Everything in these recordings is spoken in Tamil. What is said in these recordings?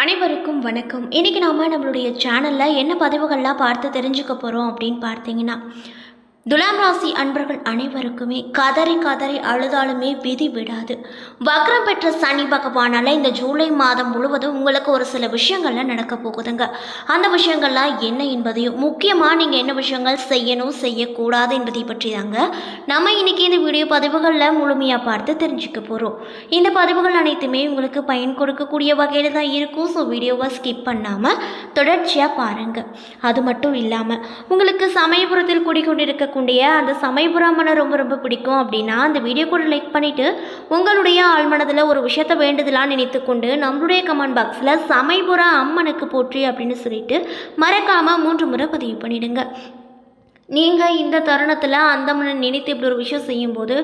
அனைவருக்கும் வணக்கம். இன்றைக்கி நாம் நம்மளுடைய சேனலில் என்ன பதிவுகள்லாம் பார்த்து தெரிஞ்சுக்க போகிறோம் அப்படின்னு பார்த்தீங்கன்னா துலாம் ராசி அன்பர்கள் அனைவருக்குமே கதறி கதறி அழுதாலுமே விதி விடாது. வக்ரம் பெற்ற சனி பகவானால் இந்த ஜூலை மாதம் முழுவதும் உங்களுக்கு ஒரு சில விஷயங்கள்லாம் நடக்க போகுதுங்க. அந்த விஷயங்கள்லாம் என்ன என்பதையும் முக்கியமாக நீங்கள் என்ன விஷயங்கள் செய்யணும் செய்யக்கூடாது என்பதை பற்றி தாங்க நம்ம இன்னைக்கு இந்த வீடியோ பதிவுகளில் முழுமையாக பார்த்து தெரிஞ்சுக்க போகிறோம் இந்த பதிவுகள் அனைத்துமே உங்களுக்கு பயன் கொடுக்கக்கூடிய வகையில் தான் இருக்கும். ஸோ வீடியோவை ஸ்கிப் பண்ணாமல் தொடர்ச்சியாக பாருங்கள் அது மட்டும் இல்லாமல் உங்களுக்கு சமயபுரத்தில் இருக்கக்கூடிய அந்த சமயபுராமனை ரொம்ப ரொம்ப பிடிக்கும் அப்படின்னா அந்த வீடியோ கூட லைக் பண்ணிவிட்டு உங்களுடைய ஆழ்மனதில் ஒரு விஷயத்தை வேண்டுதலாக நினைத்துக்கொண்டு நம்மளுடைய கமெண்ட் பாக்ஸில் சமயபுர அம்மனுக்கு போற்றி அப்படின்னு சொல்லிட்டு மறக்காமல் மூன்று முறை பதிவு பண்ணிவிடுங்க நீங்கள் இந்த தருணத்தில் அந்த மன நினைத்து இப்படி ஒரு விஷயம் செய்யும்போது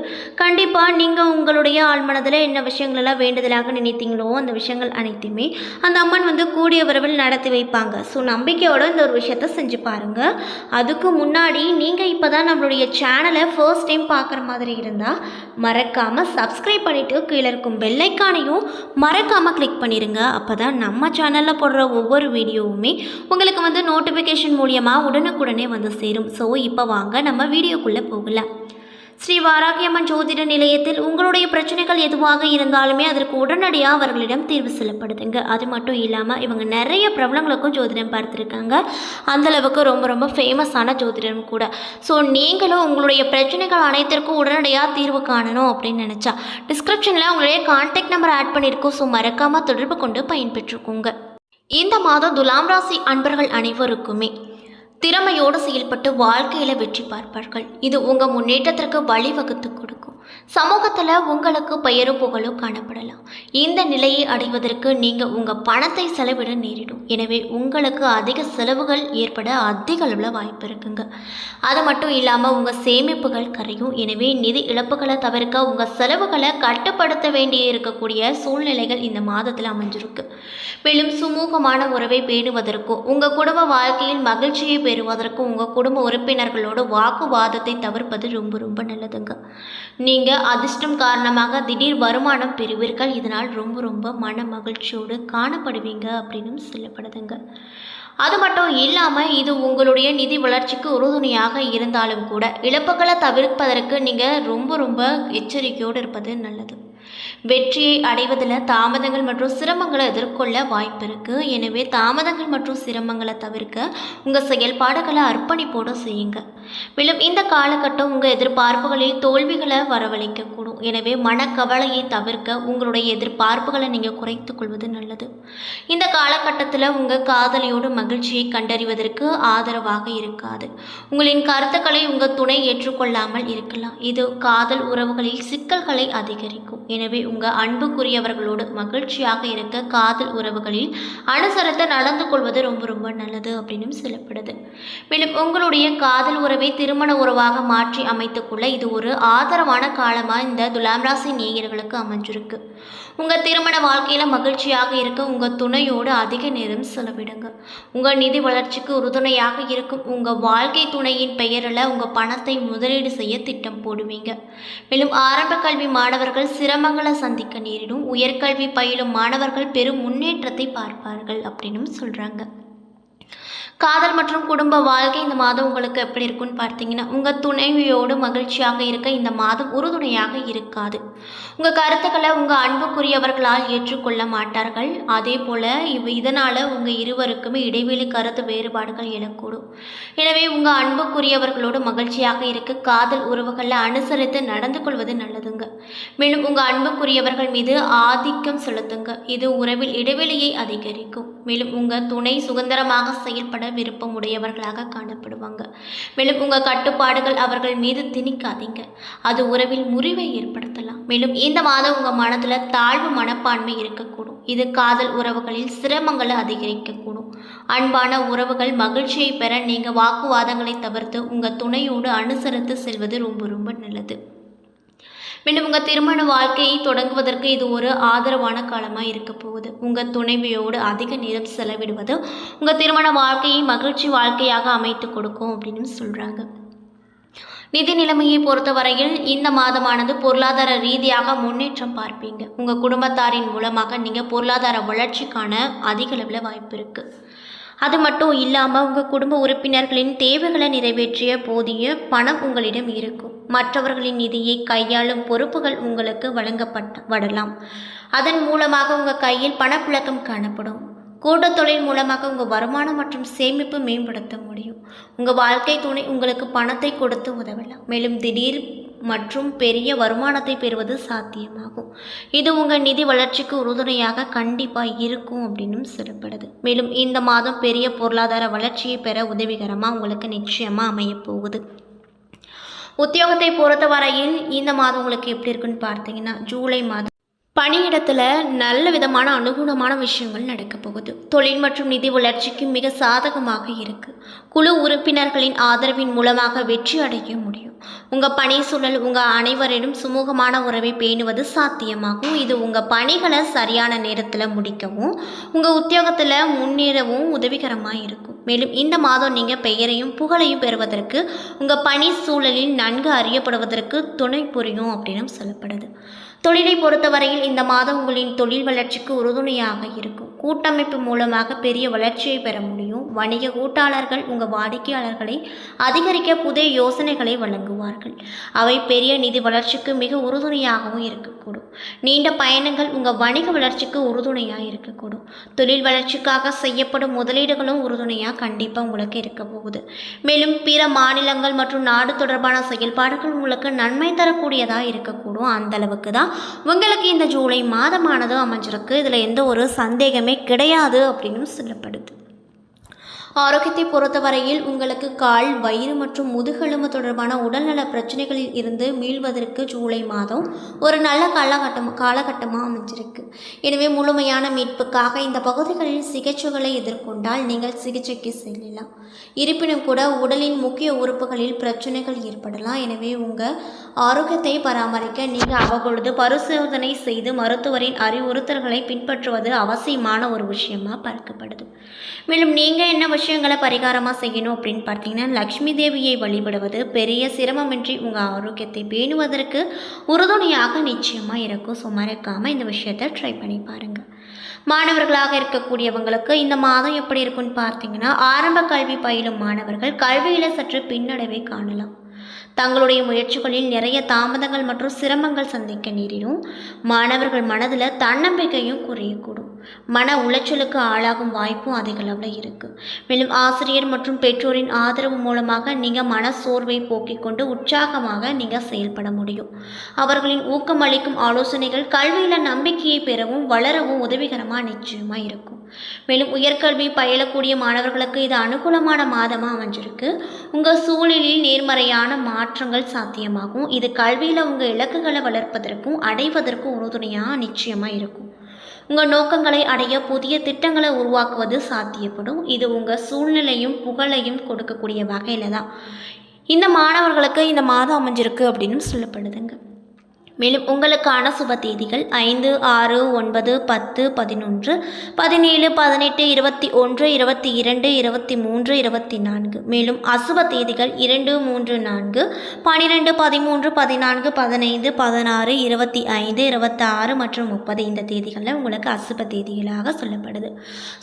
கண்டிப்பாக நீங்கள் உங்களுடைய ஆழ்மனதில் என்ன விஷயங்களெல்லாம் வேண்டுதலாக நினைத்தீங்களோ அந்த விஷயங்கள் அனைத்தையுமே அந்த அம்மன் வந்து கூடிய விரைவில் நடத்தி வைப்பாங்க. ஸோ நம்பிக்கையோடு இந்த ஒரு விஷயத்த செஞ்சு பாருங்கள் அதுக்கு முன்னாடி நீங்கள் இப்போ தான் நம்மளுடைய சேனலை ஃபர்ஸ்ட் டைம் பார்க்குற மாதிரி இருந்தால் மறக்காமல் சப்ஸ்கிரைப் பண்ணிவிட்டு கீழே இருக்கும் பெல்லைக்கானையும் மறக்காமல் கிளிக் பண்ணிடுங்க அப்போ தான் நம்ம சேனலில் போடுற ஒவ்வொரு வீடியோவுமே உங்களுக்கு வந்து நோட்டிஃபிகேஷன் மூலியமாக உடனுக்குடனே வந்து சேரும். ஸோ இப்போ வாங்க நம்ம வீடியோக்குள்ளே போகலாம். ஸ்ரீ வாராகியம்மன் ஜோதிட நிலையத்தில் உங்களுடைய பிரச்சனைகள் எதுவாக இருந்தாலுமே அதற்கு உடனடியாக அவர்களிடம் தீர்வு செல்லப்படுதுங்க. அது மட்டும் இல்லாமல் இவங்க நிறைய பிரபலங்களுக்கும் ஜோதிடம் பார்த்துருக்காங்க. அந்தளவுக்கு ரொம்ப ரொம்ப ஃபேமஸான ஜோதிடம் கூட. ஸோ நீங்களும் உங்களுடைய பிரச்சனைகள் அனைத்திற்கும் உடனடியாக தீர்வு காணணும் அப்படின்னு நினச்சா டிஸ்கிரிப்ஷனில் உங்களுடைய கான்டாக்ட் நம்பர் ஆட் பண்ணியிருக்கோம் ஸோ மறக்காமல் தொடர்பு கொண்டு பயன்பெற்றுக்கோங்க. இந்த மாதம் துலாம் ராசி அன்பர்கள் அனைவருக்குமே திறமையோடு செயல்பட்டு வாழ்க்கையில் வெற்றி பார்ப்பார்கள். இது உங்கள் முன்னேற்றத்திற்கு வழிவகுத்து கொடுக்கும். சமூகத்தில் உங்களுக்கு பெயரும் புகழும் காணப்படலாம். இந்த நிலையை அடைவதற்கு நீங்கள் உங்கள் பணத்தை செலவிட நேரிடும். எனவே உங்களுக்கு அதிக செலவுகள் ஏற்பட அதிக அளவில் வாய்ப்பு இருக்குங்க. அது மட்டும் இல்லாமல் உங்கள் சேமிப்புகள் கரையும். எனவே நிதி இழப்புகளை தவிர்க்க உங்கள் செலவுகளை கட்டுப்படுத்த வேண்டிய இருக்கக்கூடிய சூழ்நிலைகள் இந்த மாதத்தில் அமைஞ்சிருக்கு. மேலும் சுமூகமான உறவை பேணுவதற்கும் உங்கள் குடும்ப வாழ்க்கையில் மகிழ்ச்சியை பெறுவதற்கும் உங்கள் குடும்ப உறுப்பினர்களோட வாக்குவாதத்தை தவிர்ப்பது ரொம்ப ரொம்ப நல்லதுங்க. நீ நீங்கள் அதிர்ஷ்டம் காரணமாக திடீர் வருமானம் பெறுவீர்கள். இதனால் ரொம்ப ரொம்ப மன மகிழ்ச்சியோடு காணப்படுவீங்க அப்படின்னு சொல்லப்படுதுங்க. அது மட்டும் இல்லாமல் இது உங்களுடைய நிதி வளர்ச்சிக்கு உறுதுணையாக இருந்தாலும் கூட இழப்புகளை தவிர்ப்பதற்கு நீங்கள் ரொம்ப ரொம்ப எச்சரிக்கையோடு இருப்பது நல்லது. வெற்றியை அடைவதில் தாமதங்கள் மற்றும் சிரமங்களை எதிர்கொள்ள வாய்ப்பு இருக்குது எனவே தாமதங்கள் மற்றும் சிரமங்களை தவிர்க்க உங்கள் செயல்பாடுகளை அர்ப்பணிப்போடு செய்யுங்க. மேலும் இந்த காலகட்டம் உங்கள் எதிர்பார்ப்புகளில் தோல்விகளை வரவழைக்கக்கூடும். எனவே மனக்கவலையை தவிர்க்க உங்களுடைய எதிர்பார்ப்புகளை நீங்கள் குறைத்துக் கொள்வது நல்லது. இந்த காலகட்டத்தில் உங்கள் காதலியோடு மகிழ்ச்சியை கண்டறிவதற்கு ஆதரவாக இருக்காது. உங்களின் கருத்துக்களை உங்கள் துணை ஏற்றுக்கொள்ளாமல் இருக்கலாம். இது காதல் உறவுகளில் சிக்கல்களை அதிகரிக்கும். எனவே உங்கள் அன்புக்குரியவர்களோடு மகிழ்ச்சியாக இருக்க காதல் உறவுகளில் அனுசரித்து நடந்து கொள்வது ரொம்ப ரொம்ப நல்லது அப்படின்னு சொல்லப்படுது. மேலும் உங்களுடைய காதல் உறவு திருமண உறவாக மாற்றி அமைத்துக்கொள்ள இது ஒரு ஆதரவான காலமாக இந்த துலாம் ராசி நேயர்களுக்கு அமைஞ்சிருக்கு. உங்கள் திருமண வாழ்க்கையில் மகிழ்ச்சியாக இருக்க உங்கள் துணையோடு அதிக நேரம் செலவிடுங்க. உங்கள் நிதி வளர்ச்சிக்கு உறுதுணையாக இருக்கும் உங்கள் வாழ்க்கை துணையின் பெயரில் உங்கள் பணத்தை முதலீடு செய்ய திட்டம் போடுவீங்க. மேலும் ஆரம்ப கல்வி மாணவர்கள் சிரமங்களை சந்திக்க நேரிடும். உயர்கல்வி பயிலும் மாணவர்கள் பெரும் முன்னேற்றத்தை பார்ப்பார்கள் அப்படின்னு சொல்கிறாங்க காதல் மற்றும் குடும்ப வாழ்க்கை இந்த மாதம் உங்களுக்கு எப்படி இருக்குன்னு பார்த்தீங்கன்னா உங்கள் துணைவியோடு மகிழ்ச்சியாக இருக்க இந்த மாதம் உறுதுணையாக இருக்காது. உங்கள் கருத்துக்களை உங்கள் அன்புக்குரியவர்களால் ஏற்றுக்கொள்ள மாட்டார்கள். அதே போல் இவ் இதனால் உங்கள் இருவருக்குமே இடைவெளி கருத்து வேறுபாடுகள் எழக்கூடும். எனவே உங்கள் அன்புக்குரியவர்களோடு மகிழ்ச்சியாக இருக்க காதல் உறவுகளில் அனுசரித்து நடந்து கொள்வது நல்லதுங்க. மேலும் உங்கள் அன்புக்குரியவர்கள் மீது ஆதிக்கம் செலுத்துங்க. இது உறவில் இடைவெளியை அதிகரிக்கும். மேலும் உங்கள் துணை சுதந்திரமாக செயல்பட விருப்பம் உடையவர்களாக காணப்படுவாங்க. மேலும் உங்கள் கட்டுப்பாடுகள் அவர்கள் மீது திணிக்காதீங்க. அது உறவில் முறிவை ஏற்படுத்தலாம். மேலும் இந்த மாதம் உங்கள் மனதில் தாழ்வு மனப்பான்மை இருக்கக்கூடும். இது காதல் உறவுகளில் சிரமங்களை அதிகரிக்கக்கூடும். அன்பான உறவுகள் மகிழ்ச்சியை பெற நீங்கள் வாக்குவாதங்களை தவிர்த்து உங்கள் துணையோடு அனுசரித்து செல்வது ரொம்ப ரொம்ப நல்லது. மீண்டும் உங்கள் திருமண வாழ்க்கையை தொடங்குவதற்கு இது ஒரு ஆதரவான காலமாக இருக்க போகுது. உங்கள் துணைவியோடு அதிக நேரம் செலவிடுவது உங்கள் திருமண வாழ்க்கையை மகிழ்ச்சி வாழ்க்கையாக அமைத்து கொடுக்கும் அப்படின்னு சொல்கிறாங்க நிதி நிலைமையை பொறுத்தவரையில் இந்த மாதமானது பொருளாதார ரீதியாக முன்னேற்றம் பார்ப்பீங்க. உங்கள் குடும்பத்தாரின் மூலமாக நீங்கள் பொருளாதார வளர்ச்சிக்கான அதிக அளவில் வாய்ப்பு இருக்குது அது மட்டும் இல்லாமல் உங்கள் குடும்ப உறுப்பினர்களின் தேவைகளை நிறைவேற்றிய போதிய பணம் உங்களிடம் இருக்கும். மற்றவர்களின் நிதியை கையாளும் பொறுப்புகள் உங்களுக்கு வழங்கப்பட்ட அதன் மூலமாக உங்கள் கையில் பணப்புழக்கம் காணப்படும். கூட்டத்தொழில் மூலமாக உங்கள் வருமானம் மற்றும் சேமிப்பு மேம்படுத்த முடியும். உங்கள் வாழ்க்கை துணை உங்களுக்கு பணத்தை கொடுத்து உதவலாம். மேலும் திடீர் மற்றும் பெரிய வருமானத்தை பெறுவது சாத்தியமாகும். இது உங்கள் நிதி வளர்ச்சிக்கு உறுதுணையாக கண்டிப்பாக இருக்கும் அப்படின்னும் சொல்லப்படுது. மேலும் இந்த மாதம் பெரிய பொருளாதார வளர்ச்சியை பெற உதவிகரமாக உங்களுக்கு நிச்சயமாக அமையப்போகுது உத்தியோகத்தை உத்தியோகத்தை பொறுத்தவரையில் இந்த மாதம் உங்களுக்கு எப்படி இருக்குன்னு பார்த்தீங்கன்னா ஜூலை மாதம் பணியிடத்தில் நல்ல விதமான அனுகூலமான விஷயங்கள் நடக்கப் போகுது. தொழில் மற்றும் நிதி வளர்ச்சிக்கு மிக சாதகமாக இருக்குது குழு உறுப்பினர்களின் ஆதரவின் மூலமாக வெற்றி அடைய முடியும். உங்கள் பணி சூழல் உங்கள் அனைவரிடம் சுமூகமான உறவை பேணுவது சாத்தியமாகும். இது உங்கள் பணிகளை சரியான நேரத்தில் முடிக்கவும் உங்கள் உத்தியோகத்தில் முன்னேறவும் உதவிகரமாக இருக்கும். மேலும் இந்த மாதம் நீங்கள் பெயரையும் புகழையும் பெறுவதற்கு உங்கள் பணி சூழலில் நன்கு அறியப்படுவதற்கு துணை புரியும் அப்படின்னு சொல்லப்படுது. தொழிலை பொறுத்தவரையில் இந்த மாதம் உங்களின் தொழில் வளர்ச்சிக்கு உறுதுணையாக இருக்கும். கூட்டமைப்பு மூலமாக பெரிய வளர்ச்சியை பெற முடியும். வணிக கூட்டாளர்கள் உங்கள் வாடிக்கையாளர்களை அதிகரிக்க புதிய யோசனைகளை வழங்குவார்கள். அவை பெரிய நிதி வளர்ச்சிக்கு மிக உறுதுணையாகவும் இருக்கக்கூடும். நீண்ட பயணங்கள் உங்கள் வணிக வளர்ச்சிக்கு உறுதுணையாக இருக்கக்கூடும். தொழில் வளர்ச்சிக்காக செய்யப்படும் முதலீடுகளும் உறுதுணையாக கண்டிப்பாக உங்களுக்கு இருக்க போகுது. மேலும் பிற மாநிலங்கள் மற்றும் நாடு தொடர்பான செயல்பாடுகள் உங்களுக்கு நன்மை தரக்கூடியதாக இருக்கக்கூடும். அந்த அளவுக்கு தான் உங்களுக்கு இந்த ஜூலை மாதமானது அமைஞ்சிருக்கு. இதில் எந்த ஒரு சந்தேகமே கிடையாது அப்படின்னு சொல்லப்படுது. ஆரோக்கியத்தை பொறுத்தவரையில் உங்களுக்கு கால் வயிறு மற்றும் முதுகெலும்பு தொடர்பான உடல்நல பிரச்சனைகளில் இருந்து மீள்வதற்கு ஜூலை மாதம் ஒரு நல்ல காலகட்டம் காலகட்டமாக அமைஞ்சிருக்கு. எனவே முழுமையான மீட்புக்காக இந்த பகுதிகளில் சிகிச்சைகளை எதிர்கொண்டால் நீங்கள் சிகிச்சைக்கு செல்லலாம். இருப்பினும் கூட உடலின் முக்கிய உறுப்புகளில் பிரச்சனைகள் ஏற்படலாம். எனவே உங்கள் ஆரோக்கியத்தை பராமரிக்க நீங்கள் அவ்வப்பொழுது பரிசோதனை செய்து மருத்துவரின் அறிவுறுத்தல்களை பின்பற்றுவது அவசியமான ஒரு விஷயமாக பார்க்கப்படுது. மேலும் நீங்கள் என்ன விஷயங்களை பரிகாரமாக செய்யணும் அப்படின்னு பார்த்தீங்கன்னா லக்ஷ்மி தேவியை வழிபடுவது பெரிய சிரமமின்றி உங்கள் ஆரோக்கியத்தை பேணுவதற்கு உறுதுணையாக நிச்சயமாக இருக்கும். ஸோ மறக்காமல் இந்த விஷயத்தை ட்ரை பண்ணி பாருங்கள் மாணவர்களாக இருக்கக்கூடியவங்களுக்கு இந்த மாதம் எப்படி இருக்குன்னு பார்த்தீங்கன்னா ஆரம்ப கல்வி பயிலும் மாணவர்கள் கல்வியில் சற்று பின்னடைவை காணலாம். தங்களுடைய முயற்சிகளில் நிறைய தாமதங்கள் மற்றும் சிரமங்கள் சந்திக்க நேரிடும். மாணவர்கள் மனதில் தன்னம்பிக்கையும் குறையக்கூடும். மன உளைச்சலுக்கு ஆளாகும் வாய்ப்பும் அதிக அளவில் இருக்குது மேலும் ஆசிரியர் மற்றும் பெற்றோரின் ஆதரவு மூலமாக நீங்கள் மன சோர்வை போக்கிக் கொண்டு உற்சாகமாக நீங்கள் செயல்பட முடியும். அவர்களின் ஊக்கமளிக்கும் ஆலோசனைகள் கல்வியில் நம்பிக்கையை பெறவும் வளரவும் உதவிகரமாக நிச்சயமாக இருக்கும். மேலும் உயர்கல்வி பயிலக்கூடிய மாணவர்களுக்கு இது அனுகூலமான மாதமாக அமைஞ்சிருக்கு. உங்கள் சூழலில் நேர்மறையான மாற்றங்கள் சாத்தியமாகும். இது கல்வியில் உங்கள் இலக்குகளை வளர்ப்பதற்கும் அடைவதற்கும் உறுதுணையாக நிச்சயமாக இருக்கும். உங்கள் நோக்கங்களை அடைய புதிய திட்டங்களை உருவாக்குவது சாத்தியப்படும். இது உங்கள் சூழ்நிலையும் புகழையும் கொடுக்கக்கூடிய வகையில் தான். இந்த மாணவர்களுக்கு இந்த மாதம் அமைஞ்சிருக்கு அப்படின்னு சொல்லப்படுதுங்க. மேலும் உங்களுக்கான சுப தேதிகள் ஐந்து ஆறு ஒன்பது பத்து பதினொன்று பதினேழு பதினெட்டு இருபத்தி ஒன்று இருபத்தி இரண்டு இருபத்தி மூன்று இருபத்தி நான்கு. மேலும் அசுப தேதிகள் இரண்டு மூன்று நான்கு பன்னிரெண்டு பதிமூன்று பதினான்கு பதினைந்து பதினாறு இருபத்தி ஐந்து இருபத்தாறு மற்றும் முப்பது. இந்த தேதிகளில் உங்களுக்கு அசுப தேதிகளாக சொல்லப்படுது.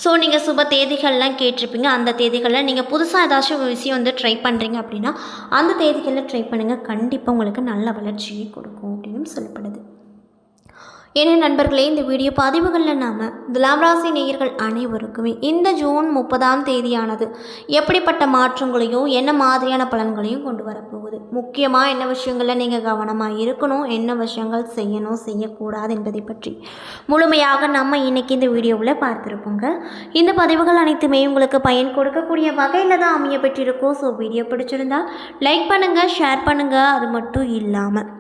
ஸோ நீங்கள் சுப தேதிகள்லாம் கேட்டிருப்பீங்க. அந்த தேதிகளில் நீங்கள் புதுசாக ஏதாச்சும் விஷயம் வந்து ட்ரை பண்ணுறீங்க அப்படின்னா அந்த தேதிகளில் ட்ரை பண்ணுங்கள் கண்டிப்பாக உங்களுக்கு நல்ல வளர்ச்சியை கொடுக்கும். அப்படின்னு சொல்லப்படுது. ஏன்னா நண்பர்களே இந்த வீடியோ பதிவுகளில் நாம் துலாம் ராசி நேயர்கள் அனைவருக்குமே இந்த ஜூன் முப்பதாம் தேதியானது எப்படிப்பட்ட மாற்றங்களையும் என்ன மாதிரியான பலன்களையும் கொண்டு வரப்போகுது? முக்கியமாக என்ன விஷயங்களில் நீங்கள் கவனமாக இருக்கணும் என்ன விஷயங்கள் செய்யணும் செய்யக்கூடாது என்பதை பற்றி முழுமையாக நம்ம இன்றைக்கி இந்த வீடியோவில் பார்த்துருப்போங்க. இந்த பதிவுகள் அனைத்துமே உங்களுக்கு பயன் கொடுக்கக்கூடிய வகையில் தான் அமைய பெற்றிருக்கோம் ஸோ வீடியோ பிடிச்சிருந்தால் லைக் பண்ணுங்கள் ஷேர் பண்ணுங்கள் அது மட்டும் இல்லாமல்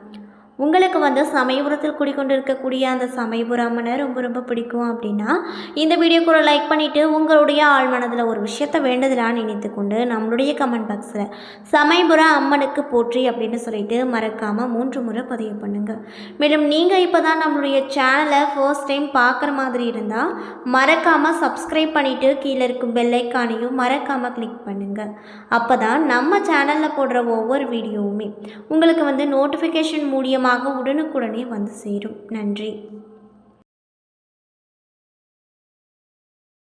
உங்களுக்கு வந்து சமயபுரத்தில் குடிக்கொண்டு இருக்கக்கூடிய அந்த சமயபுர அம்மனை ரொம்ப ரொம்ப பிடிக்கும் அப்படின்னா இந்த வீடியோ கூட லைக் பண்ணிவிட்டு உங்களுடைய ஆழ்மனதில் ஒரு விஷயத்த வேண்டுதலாக நினைத்து கொண்டு நம்மளுடைய கமெண்ட் பாக்ஸில் சமயபுர அம்மனுக்கு போற்றி அப்படின்னு சொல்லிட்டு மறக்காமல் மூன்று முறை பதிவு பண்ணுங்கள் மேலும் நீங்கள் இப்போ தான் நம்மளுடைய சேனலை ஃபர்ஸ்ட் டைம் பார்க்குற மாதிரி இருந்தால் மறக்காமல் சப்ஸ்கிரைப் பண்ணிவிட்டு கீழே இருக்கும் பெல்லைக்கானையும் மறக்காமல் கிளிக் பண்ணுங்கள் அப்போ தான் நம்ம சேனலில் போடுற ஒவ்வொரு வீடியோவுமே உங்களுக்கு வந்து நோட்டிஃபிகேஷன் மூலியமாக உடனுக்குடனே வந்து சேரும். நன்றி.